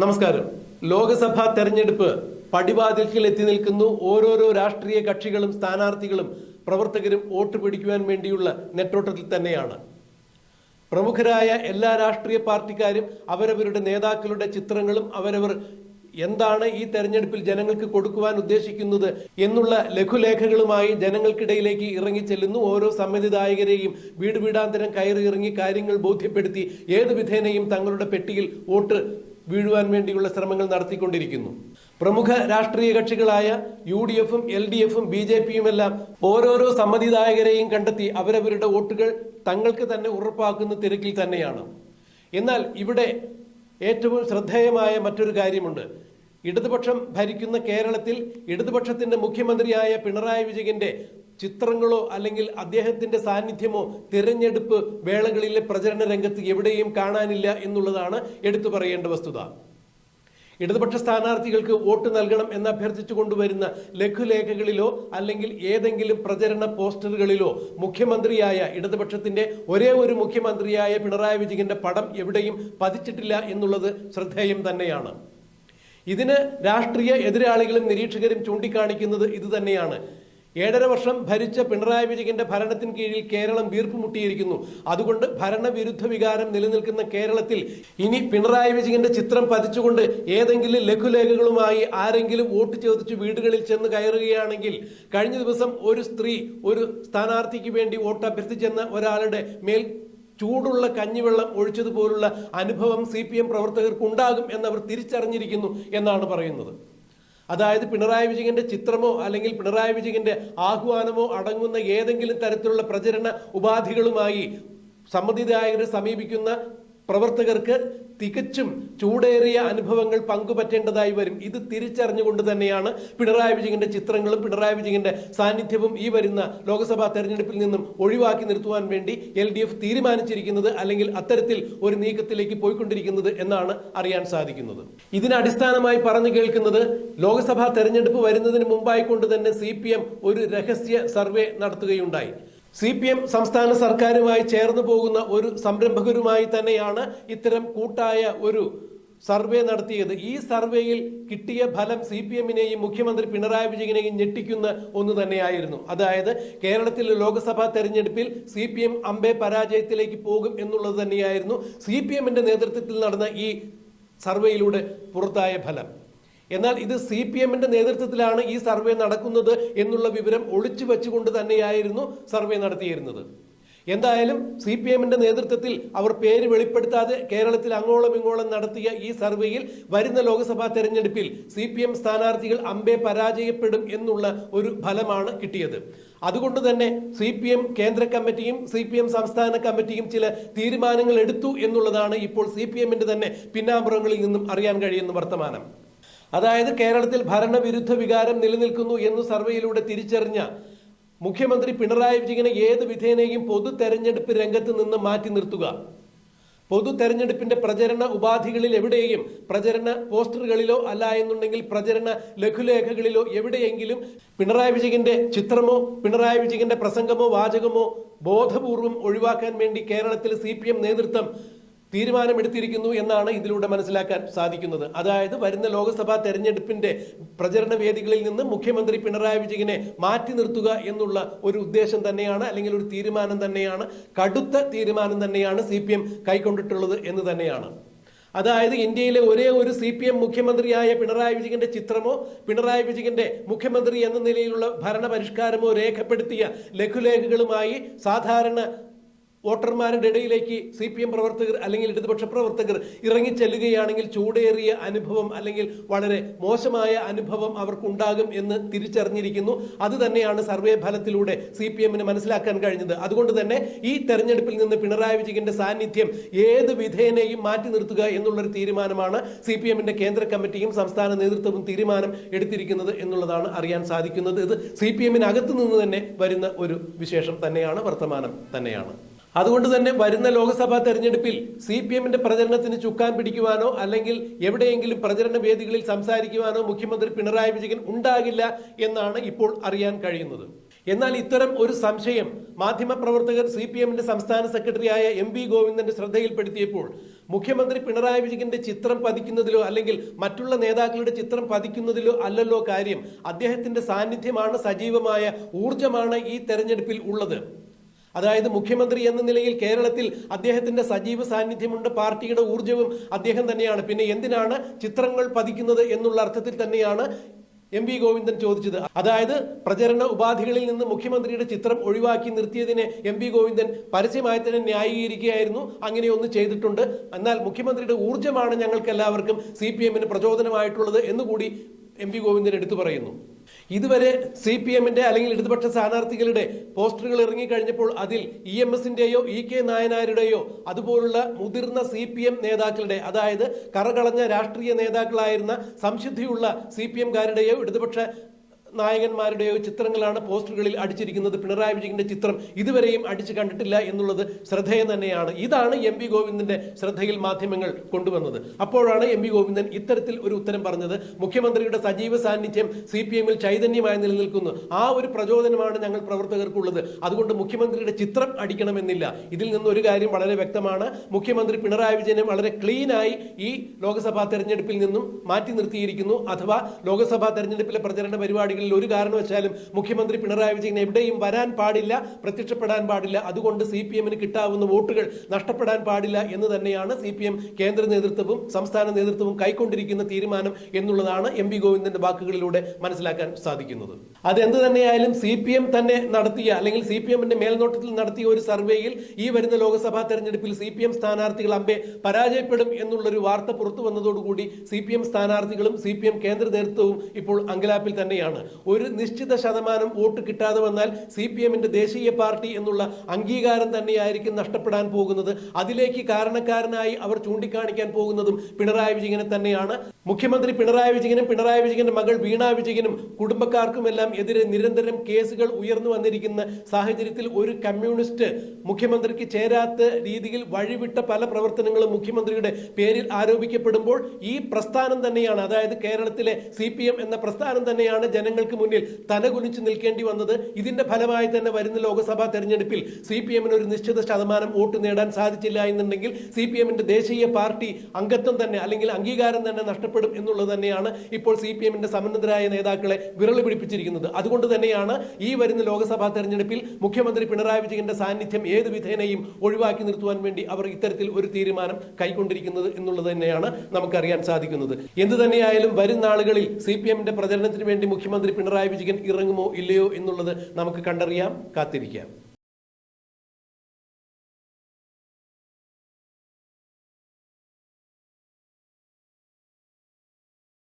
നമസ്കാരം. ലോക്സഭാ തെരഞ്ഞെടുപ്പ് പടിവാതിൽക്കിൽ എത്തി നിൽക്കുന്നു. ഓരോരോ രാഷ്ട്രീയ കക്ഷികളും സ്ഥാനാർത്ഥികളും പ്രവർത്തകരും വോട്ട് പിടിക്കുവാൻ വേണ്ടിയുള്ള നെട്ടോട്ടത്തിൽ തന്നെയാണ്. പ്രമുഖരായ എല്ലാ രാഷ്ട്രീയ പാർട്ടിക്കാരും അവരവരുടെ നേതാക്കളുടെ ചിത്രങ്ങളും അവരവർ എന്താണ് ഈ തെരഞ്ഞെടുപ്പിൽ ജനങ്ങൾക്ക് കൊടുക്കുവാൻ ഉദ്ദേശിക്കുന്നത് എന്നുള്ള ലഘുലേഖകളുമായി ജനങ്ങൾക്കിടയിലേക്ക് ഇറങ്ങി ചെല്ലുന്നു. ഓരോ സമ്മതിദായകരെയും വീട് വീടാന്തരം കയറി ഇറങ്ങി കാര്യങ്ങൾ ബോധ്യപ്പെടുത്തി ഏത് വിധേനയും തങ്ങളുടെ പെട്ടിയിൽ വോട്ട് വീഴുവാൻ വേണ്ടിയുള്ള ശ്രമങ്ങൾ നടത്തിക്കൊണ്ടിരിക്കുന്നു. പ്രമുഖ രാഷ്ട്രീയ കക്ഷികളായ യു ഡി എഫും എൽ ഡി എഫും ബി ജെ പിയും എല്ലാം ഓരോരോ സമ്മതിദായകരെയും കണ്ടെത്തി അവരവരുടെ വോട്ടുകൾ തങ്ങൾക്ക് തന്നെ ഉറപ്പാക്കുന്ന തിരക്കിൽ തന്നെയാണ്. എന്നാൽ ഇവിടെ ഏറ്റവും ശ്രദ്ധേയമായ മറ്റൊരു കാര്യമുണ്ട്. ഇടതുപക്ഷം ഭരിക്കുന്ന കേരളത്തിൽ ഇടതുപക്ഷത്തിന്റെ മുഖ്യമന്ത്രിയായ പിണറായി വിജയന്റെ ചിത്രങ്ങളോ അല്ലെങ്കിൽ അദ്ദേഹത്തിന്റെ സാന്നിധ്യമോ തിരഞ്ഞെടുപ്പ് വേളകളിലെ പ്രചരണ രംഗത്ത് എവിടെയും കാണാനില്ല എന്നുള്ളതാണ് എടുത്തു പറയേണ്ട വസ്തുത. ഇടതുപക്ഷ സ്ഥാനാർത്ഥികൾക്ക് വോട്ട് നൽകണം എന്ന് അഭ്യർത്ഥിച്ചു കൊണ്ടുവരുന്ന ലഘുലേഖകളിലോ അല്ലെങ്കിൽ ഏതെങ്കിലും പ്രചരണ പോസ്റ്ററുകളിലോ മുഖ്യമന്ത്രിയായ ഇടതുപക്ഷത്തിന്റെ ഒരേ ഒരു മുഖ്യമന്ത്രിയായ പിണറായി വിജയന്റെ പടം എവിടെയും പതിച്ചിട്ടില്ല എന്നുള്ളത് ശ്രദ്ധേയം തന്നെയാണ്. ഇതിന് രാഷ്ട്രീയ എതിരാളികളും നിരീക്ഷകരും ചൂണ്ടിക്കാണിക്കുന്നത് ഇത് തന്നെയാണ് ഏഴര വർഷം ഭരിച്ച പിണറായി വിജയന്റെ ഭരണത്തിന് കീഴിൽ കേരളം വീർപ്പുമുട്ടിയിരിക്കുന്നു അതുകൊണ്ട് ഭരണവിരുദ്ധ വികാരം നിലനിൽക്കുന്ന കേരളത്തിൽ ഇനി പിണറായി വിജയന്റെ ചിത്രം പതിച്ചുകൊണ്ട് ഏതെങ്കിലും ലഘുലേഖകളുമായി ആരെങ്കിലും വോട്ട് ചോദിച്ച് വീടുകളിൽ ചെന്ന് കയറുകയാണെങ്കിൽ കഴിഞ്ഞ ദിവസം ഒരു സ്ത്രീ ഒരു സ്ഥാനാർത്ഥിക്ക് വേണ്ടി വോട്ട് അഭ്യർത്ഥിച്ചെന്ന ഒരാളുടെ മേൽ ചൂടുള്ള കഞ്ഞിവെള്ളം ഒഴിച്ചതുപോലുള്ള അനുഭവം സി പി എം പ്രവർത്തകർക്ക് ഉണ്ടാകും എന്നവർ തിരിച്ചറിഞ്ഞിരിക്കുന്നു എന്നാണ് പറയുന്നത്. അതായത് പിണറായി വിജയന്റെ ചിത്രമോ അല്ലെങ്കിൽ പിണറായി വിജയന്റെ ആഹ്വാനമോ അടങ്ങുന്ന ഏതെങ്കിലും തരത്തിലുള്ള പ്രചരണ ഉപാധികളുമായി സമ്മതിദായകരെ സമീപിക്കുന്ന പ്രവർത്തകർക്ക് തികച്ചും ചൂടേറിയ അനുഭവങ്ങൾ പങ്കുപറ്റേണ്ടതായി വരും. ഇത് തിരിച്ചറിഞ്ഞുകൊണ്ട് തന്നെയാണ് പിണറായി വിജയന്റെ ചിത്രങ്ങളും പിണറായി വിജയന്റെ സാന്നിധ്യവും ഈ വരുന്ന ലോക്സഭാ തെരഞ്ഞെടുപ്പിൽ നിന്നും ഒഴിവാക്കി നിർത്തുവാൻ വേണ്ടി എൽ ഡി എഫ് തീരുമാനിച്ചിരിക്കുന്നത് അല്ലെങ്കിൽ അത്തരത്തിൽ ഒരു നീക്കത്തിലേക്ക് പോയിക്കൊണ്ടിരിക്കുന്നത് എന്നാണ് അറിയാൻ സാധിക്കുന്നത്. ഇതിന് അടിസ്ഥാനമായി പറഞ്ഞു കേൾക്കുന്നത് ലോക്സഭാ തെരഞ്ഞെടുപ്പ് വരുന്നതിന് മുമ്പായിക്കൊണ്ട് തന്നെ സി ഒരു രഹസ്യ സർവേ നടത്തുകയുണ്ടായി. സി പി എം സംസ്ഥാന സർക്കാരുമായി ചേർന്ന് പോകുന്ന ഒരു സംരംഭകരുമായി തന്നെയാണ് ഇത്തരം കൂട്ടായ ഒരു സർവേ നടത്തിയത്. ഈ സർവേയിൽ കിട്ടിയ ഫലം സി പി എമ്മിനെയും മുഖ്യമന്ത്രി പിണറായി വിജയനെയും ഞെട്ടിക്കുന്ന ഒന്ന് തന്നെയായിരുന്നു. അതായത് കേരളത്തിലെ ലോക്സഭാ തെരഞ്ഞെടുപ്പിൽ സി പി എം അമ്പെ പരാജയത്തിലേക്ക് പോകും എന്നുള്ളത് തന്നെയായിരുന്നു സി പി എമ്മിന്റെ നേതൃത്വത്തിൽ നടന്ന ഈ സർവേയിലൂടെ പുറത്തായ ഫലം. എന്നാൽ ഇത് സി പി എമ്മിന്റെ നേതൃത്വത്തിലാണ് ഈ സർവേ നടക്കുന്നത് എന്നുള്ള വിവരം ഒളിച്ചു വെച്ചുകൊണ്ട് തന്നെയായിരുന്നു സർവേ നടത്തിയിരുന്നത്. എന്തായാലും സി പി എമ്മിന്റെ നേതൃത്വത്തിൽ അവർ പേര് വെളിപ്പെടുത്താതെ കേരളത്തിൽ അങ്ങോളം ഇങ്ങോളം നടത്തിയ ഈ സർവേയിൽ വരുന്ന ലോക്സഭാ തെരഞ്ഞെടുപ്പിൽ സി പി എം സ്ഥാനാർത്ഥികൾ അമ്പെ പരാജയപ്പെടും എന്നുള്ള ഒരു ഫലമാണ് കിട്ടിയത്. അതുകൊണ്ട് തന്നെ സി പി എം കേന്ദ്ര കമ്മിറ്റിയും സി പി എം സംസ്ഥാന കമ്മിറ്റിയും ചില തീരുമാനങ്ങൾ എടുത്തു എന്നുള്ളതാണ് ഇപ്പോൾ സി പി എമ്മിന്റെ തന്നെ പിന്നാമ്പുറങ്ങളിൽ നിന്നും അറിയാൻ കഴിയുന്ന വർത്തമാനം. അതായത് കേരളത്തിൽ ഭരണവിരുദ്ധ വികാരം നിലനിൽക്കുന്നു എന്ന് സർവേയിലൂടെ തിരിച്ചറിഞ്ഞ മുഖ്യമന്ത്രി പിണറായി വിജയനെ ഏത് വിധേനയും പൊതു തെരഞ്ഞെടുപ്പ് രംഗത്ത് നിന്ന് മാറ്റി നിർത്തുക. പൊതു തെരഞ്ഞെടുപ്പിന്റെ പ്രചരണ ഉപാധികളിൽ എവിടെയും പ്രചരണ പോസ്റ്ററുകളിലോ അല്ല എന്നുണ്ടെങ്കിൽ പ്രചരണ ലഘുലേഖകളിലോ എവിടെയെങ്കിലും പിണറായി വിജയന്റെ ചിത്രമോ പിണറായി വിജയന്റെ പ്രസംഗമോ വാചകമോ ബോധപൂർവം ഒഴിവാക്കാൻ വേണ്ടി കേരളത്തിൽ സി നേതൃത്വം തീരുമാനമെടുത്തിരിക്കുന്നു എന്നാണ് ഇതിലൂടെ മനസ്സിലാക്കാൻ സാധിക്കുന്നത്. അതായത് വരുന്ന ലോക്സഭാ തെരഞ്ഞെടുപ്പിന്റെ പ്രചരണ വേദികളിൽ നിന്ന് മുഖ്യമന്ത്രി പിണറായി വിജയനെ മാറ്റി നിർത്തുക എന്നുള്ള ഒരു ഉദ്ദേശം തന്നെയാണ് അല്ലെങ്കിൽ ഒരു തീരുമാനം തന്നെയാണ് കടുത്ത തീരുമാനം തന്നെയാണ് സി കൈക്കൊണ്ടിട്ടുള്ളത് എന്ന് തന്നെയാണ്. അതായത് ഇന്ത്യയിലെ ഒരേ ഒരു സി പി എം മുഖ്യമന്ത്രിയായ പിണറായി വിജയന്റെ ചിത്രമോ പിണറായി വിജയന്റെ മുഖ്യമന്ത്രി എന്ന നിലയിലുള്ള ഭരണപരിഷ്കാരമോ രേഖപ്പെടുത്തിയ ലഘുലേഖകളുമായി സാധാരണ വോട്ടർമാരുടെ ഇടയിലേക്ക് സി പി എം പ്രവർത്തകർ അല്ലെങ്കിൽ ഇടതുപക്ഷ പ്രവർത്തകർ ഇറങ്ങിച്ചെല്ലുകയാണെങ്കിൽ ചൂടേറിയ അനുഭവം അല്ലെങ്കിൽ വളരെ മോശമായ അനുഭവം അവർക്കുണ്ടാകും എന്ന് തിരിച്ചറിഞ്ഞിരിക്കുന്നു. അത് തന്നെയാണ് സർവേ ഫലത്തിലൂടെ സി പി എമ്മിന് മനസ്സിലാക്കാൻ കഴിഞ്ഞത്. അതുകൊണ്ട് തന്നെ ഈ തെരഞ്ഞെടുപ്പിൽ നിന്ന് പിണറായി വിജയന്റെ സാന്നിധ്യം ഏത് വിധേനയും മാറ്റി നിർത്തുക എന്നുള്ളൊരു തീരുമാനമാണ് സി പി എമ്മിന്റെ കേന്ദ്ര കമ്മിറ്റിയും സംസ്ഥാന നേതൃത്വവും തീരുമാനം എടുത്തിരിക്കുന്നത് എന്നുള്ളതാണ് അറിയാൻ സാധിക്കുന്നത്. ഇത് സി പി എമ്മിനകത്ത് നിന്ന് തന്നെ വരുന്ന ഒരു വിശേഷം തന്നെയാണ് വർത്തമാനം തന്നെയാണ്. അതുകൊണ്ട് തന്നെ വരുന്ന ലോക്സഭാ തെരഞ്ഞെടുപ്പിൽ സി പി എമ്മിന്റെ പ്രചരണത്തിന് ചുക്കാൻ പിടിക്കുവാനോ അല്ലെങ്കിൽ എവിടെയെങ്കിലും പ്രചരണ വേദികളിൽ സംസാരിക്കുവാനോ മുഖ്യമന്ത്രി പിണറായി വിജയൻ ഉണ്ടാകില്ല എന്നാണ് ഇപ്പോൾ അറിയാൻ കഴിയുന്നത്. എന്നാൽ ഇത്തരം ഒരു സംശയം മാധ്യമപ്രവർത്തകർ സി പി എമ്മിന്റെ സംസ്ഥാന സെക്രട്ടറിയായ എം വി ഗോവിന്ദന്റെ ശ്രദ്ധയിൽപ്പെടുത്തിയപ്പോൾ മുഖ്യമന്ത്രി പിണറായി വിജയന്റെ ചിത്രം പതിക്കുന്നതിലോ അല്ലെങ്കിൽ മറ്റുള്ള നേതാക്കളുടെ ചിത്രം പതിക്കുന്നതിലോ അല്ലല്ലോ കാര്യം. അദ്ദേഹത്തിന്റെ സാന്നിധ്യമാണ് സജീവമായ ഊർജമാണ് ഈ തെരഞ്ഞെടുപ്പിൽ ഉള്ളത്. അതായത് മുഖ്യമന്ത്രി എന്ന നിലയിൽ കേരളത്തിൽ അദ്ദേഹത്തിന്റെ സജീവ സാന്നിധ്യമുണ്ട് പാർട്ടിയുടെ ഊർജവും അദ്ദേഹം തന്നെയാണ്. പിന്നെ എന്തിനാണ് ചിത്രങ്ങൾ പതിക്കുന്നത് എന്നുള്ള അർത്ഥത്തിൽ തന്നെയാണ് എം വി ഗോവിന്ദൻ ചോദിച്ചത്. അതായത് പ്രചരണ ഉപാധികളിൽ നിന്ന് മുഖ്യമന്ത്രിയുടെ ചിത്രം ഒഴിവാക്കി നിർത്തിയതിനെ എം വി ഗോവിന്ദൻ പരസ്യമായി തന്നെ ന്യായീകരിക്കുകയായിരുന്നു. അങ്ങനെ ഒന്ന് ചെയ്തിട്ടുണ്ട്. എന്നാൽ മുഖ്യമന്ത്രിയുടെ ഊർജമാണ് ഞങ്ങൾക്ക് എല്ലാവർക്കും സി പി എമ്മിന് പ്രചോദനമായിട്ടുള്ളത് എന്നുകൂടി എം വി ഗോവിന്ദൻ എടുത്തു പറയുന്നു. ഇതുവരെ സി പി എമ്മിന്റെ അല്ലെങ്കിൽ ഇടതുപക്ഷ സ്ഥാനാർത്ഥികളുടെ പോസ്റ്ററുകൾ ഇറങ്ങിക്കഴിഞ്ഞപ്പോൾ അതിൽ ഇ എം എസിന്റെയോ ഇ കെ നായനാരുടെയോ അതുപോലുള്ള മുതിർന്ന സി പി എം നേതാക്കളുടെ അതായത് കറകളഞ്ഞ രാഷ്ട്രീയ നേതാക്കളായിരുന്ന സംശുദ്ധിയുള്ള സി പി എംകാരുടെയോ ഇടതുപക്ഷ നായകന്മാരുടെയോ ചിത്രങ്ങളാണ് പോസ്റ്ററുകളിൽ അടിച്ചിരിക്കുന്നത്. പിണറായി വിജയന്റെ ചിത്രം ഇതുവരെയും അടിച്ചു കണ്ടിട്ടില്ല എന്നുള്ളത് ശ്രദ്ധേയം തന്നെയാണ്. ഇതാണ് എം വി ഗോവിന്ദന്റെ ശ്രദ്ധയിൽ മാധ്യമങ്ങൾ കൊണ്ടുവന്നത്. അപ്പോഴാണ് എം വി ഗോവിന്ദൻ ഇത്തരത്തിൽ ഒരു ഉത്തരം പറഞ്ഞത്. മുഖ്യമന്ത്രിയുടെ സജീവ സാന്നിധ്യം സി പി എമ്മിൽ ചൈതന്യമായി നിലനിൽക്കുന്നു. ആ ഒരു പ്രചോദനമാണ് ഞങ്ങൾ പ്രവർത്തകർക്കുള്ളത്. അതുകൊണ്ട് മുഖ്യമന്ത്രിയുടെ ചിത്രം അടിക്കണമെന്നില്ല. ഇതിൽ നിന്ന് ഒരു കാര്യം വളരെ വ്യക്തമാണ്. മുഖ്യമന്ത്രി പിണറായി വിജയനെ വളരെ ക്ലീനായി ഈ ലോക്സഭാ തെരഞ്ഞെടുപ്പിൽ നിന്നും മാറ്റി നിർത്തിയിരിക്കുന്നു. അഥവാ ലോക്സഭാ തെരഞ്ഞെടുപ്പിലെ പ്രചരണ പരിപാടികളിൽ ഒരു കാരണവശാലും മുഖ്യമന്ത്രി പിണറായി വിജയൻ എവിടെയും വരാൻ പാടില്ല പ്രത്യക്ഷപ്പെടാൻ പാടില്ല. അതുകൊണ്ട് സി പി എമ്മിന് കിട്ടാവുന്ന വോട്ടുകൾ നഷ്ടപ്പെടാൻ പാടില്ല എന്ന് തന്നെയാണ് സി പി എം കേന്ദ്ര നേതൃത്വവും സംസ്ഥാന നേതൃത്വവും കൈക്കൊണ്ടിരിക്കുന്ന തീരുമാനം എന്നുള്ളതാണ് എം വി ഗോവിന്ദന്റെ വാക്കുകളിലൂടെ മനസ്സിലാക്കാൻ സാധിക്കുന്നത്. അതെന്ത് തന്നെയായാലും സി പി എം തന്നെ നടത്തിയ അല്ലെങ്കിൽ സി പി എമ്മിന്റെ മേൽനോട്ടത്തിൽ നടത്തിയ ഒരു സർവേയിൽ ഈ വരുന്ന ലോക്സഭാ തെരഞ്ഞെടുപ്പിൽ സി പി എം സ്ഥാനാർത്ഥികൾ അമ്പെ പരാജയപ്പെടും എന്നുള്ളൊരു വാർത്ത പുറത്തു വന്നതോടുകൂടി സി പി എം സ്ഥാനാർത്ഥികളും സി പി എം കേന്ദ്ര നേതൃത്വവും ഇപ്പോൾ അങ്കലാപ്പിൽ തന്നെയാണ്. ഒരു നിശ്ചിത ശതമാനം വോട്ട് കിട്ടാതെ വന്നാൽ സി പി എമ്മിന്റെ ദേശീയ പാർട്ടി എന്നുള്ള അംഗീകാരം തന്നെയായിരിക്കും നഷ്ടപ്പെടാൻ പോകുന്നത്. അതിലേക്ക് കാരണക്കാരനായി അവർ ചൂണ്ടിക്കാണിക്കാൻ പോകുന്നതും പിണറായി വിജയനെ തന്നെയാണ്. മുഖ്യമന്ത്രി പിണറായി വിജയനും പിണറായി വിജയന്റെ മകൾ വീണ വിജയനും കുടുംബക്കാർക്കുമെല്ലാം എതിരെ നിരന്തരം കേസുകൾ ഉയർന്നു വന്നിരിക്കുന്ന സാഹചര്യത്തിൽ ഒരു കമ്മ്യൂണിസ്റ്റ് മുഖ്യമന്ത്രിക്ക് ചേരാത്ത രീതിയിൽ വഴിവിട്ട പല പ്രവർത്തനങ്ങളും മുഖ്യമന്ത്രിയുടെ പേരിൽ ആരോപിക്കപ്പെടുമ്പോൾ ഈ പ്രസ്ഥാനം തന്നെയാണ് അതായത് കേരളത്തിലെ സി എന്ന പ്രസ്ഥാനം തന്നെയാണ് ജനങ്ങൾക്ക് മുന്നിൽ തലകുനിച്ച് നിൽക്കേണ്ടി വന്നത് ഇതിന്റെ ഫലമായി തന്നെ വരുന്ന ലോക്സഭാ തെരഞ്ഞെടുപ്പിൽ സി പി എമ്മിന് ഒരു നിശ്ചിത ശതമാനം വോട്ട് നേടാൻ സാധിച്ചില്ല എന്നുണ്ടെങ്കിൽ സി പി എമ്മിന്റെ ദേശീയ പാർട്ടി അംഗത്വം തന്നെ അല്ലെങ്കിൽ അംഗീകാരം തന്നെ നഷ്ടപ്പെടും എന്നുള്ളത് തന്നെയാണ് ഇപ്പോൾ സി പി എമ്മിന്റെ സമന്നതരായ നേതാക്കളെ വിരളി പിടിപ്പിച്ചിരിക്കുന്നത്. അതുകൊണ്ട് തന്നെയാണ് ഈ വരുന്ന ലോക്സഭാ തെരഞ്ഞെടുപ്പിൽ മുഖ്യമന്ത്രി പിണറായി വിജയന്റെ സാന്നിധ്യം ഏത് വിധേനയും ഒഴിവാക്കി നിർത്തുവാൻ വേണ്ടി അവർ ഇത്തരത്തിൽ ഒരു തീരുമാനം കൈക്കൊണ്ടിരിക്കുന്നത് എന്നുള്ളത് തന്നെയാണ് നമുക്കറിയാൻ സാധിക്കുന്നത്. എന്തു തന്നെയായാലും വരും നാളുകളിൽ സി പി എമ്മിന്റെ പ്രചരണത്തിന് വേണ്ടി മുഖ്യമന്ത്രി പിണറായി വിജയൻ ഇറങ്ങുമോ ഇല്ലയോ എന്നുള്ളത് നമുക്ക് കണ്ടറിയാം കാത്തിരിക്കാം.